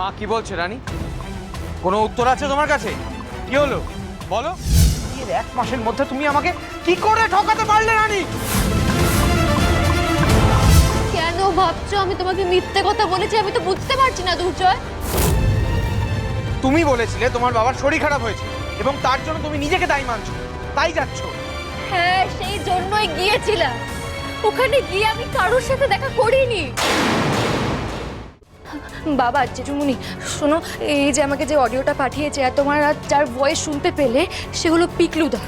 মা কি বলছে রানী? কোনো উত্তর আছে তোমার কাছে? কি হলো? বলো। এর এক মাসের মধ্যে তুমি আমাকে কি করে ঠকাতে পারলে রানী? কেন ভাবছ? আমি তোমাকে মিথ্যে কথা বলেছি আমি তো বুঝতে পারছি না দুর্জয়। তুমি বলেছিলে তোমার বাবার শরীর খারাপ হয়েছে এবং তার জন্য তুমি নিজেকে দায়ী মানছো। তাই যাচ্ছ। হ্যাঁ সেই জন্যই গিয়েছিলাম। ওখানে গিয়ে আমি কারোর সাথে দেখা করিনি। বাবা জেঠুমুনি শোনো, এই যে আমাকে যে অডিওটা পাঠিয়েছে আর তোমার আর যার ভয়েস শুনতে পেলে, সেগুলো পিকলুদা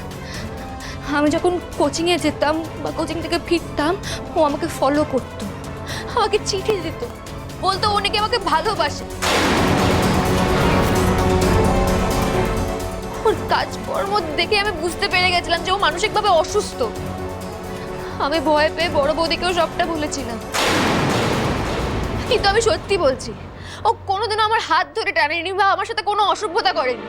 আমি যখন কোচিংয়ে যেতাম বা কোচিং থেকে ফিরতাম, ও আমাকে ফলো করতো, আমাকে চিঠি দিত, বলতো ও নাকি আমাকে ভালোবাসে। ওর কাজকর্ম দেখে আমি বুঝতে পেরে গেছিলাম যে ও মানসিকভাবে অসুস্থ। আমি ভয় পেয়ে বড় বৌদিকেও সবটা বলেছিলাম। কিন্তু আমি সত্যি বলছি, ও কোনোদিনও আমার হাত ধরে টানেনি বা আমার সাথে কোনো অসভ্যতা করেনি।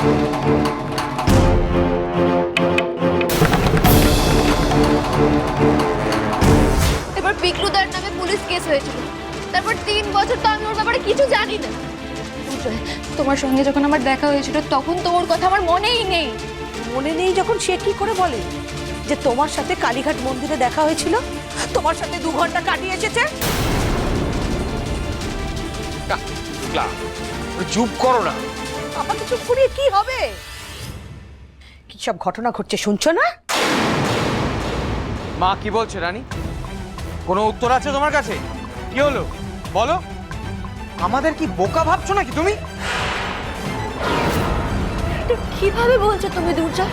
এবার পিকলুদার নামে পুলিশ কেস হয়েছিল। তারপর তিন বছর তো আমি ওর ব্যাপারে কিছু জানি না। তোমার সঙ্গে যখন আমার দেখা হয়েছিল তখন তো ওর কথা আমার মনেই নেই। মনে নেই যখন সে কি করে বলে? যে তোমার সাথে কালীঘাট মন্দিরে দেখা হয়েছিল? তোমার সাথে দু ঘণ্টা কাটিয়ে এসেছে? চুপ করো না। আমাকে চুপ করিয়ে কি হবে? কি সব ঘটনা ঘটছে শুনছো না? মা কি বলছে রানী? কোনো উত্তর আছে তোমার কাছে? কি হলো? বলো। আমাদের কি বোকা ভাবছ নাকি তুমি? এটা কীভাবে বলছো তুমি দুর্জয়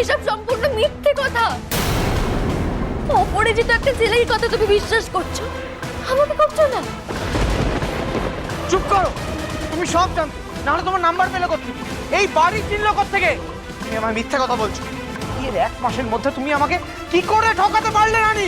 এসব সম্পূর্ণ মিথ্যে কথা। অপরিচিত একটা ছেলের কথা তুমি বিশ্বাস করছ। আমাকে করছ না। চুপ করো। তুমি সব জানতো নাহলে তোমার নাম্বার পেলে কোথেকে এই বাড়ি চিনলো থেকে তুমি আমার মিথ্যা কথা বলছো। এর এক মাসের মধ্যে তুমি আমাকে কি করে ঠকাতে পারলে, রানী?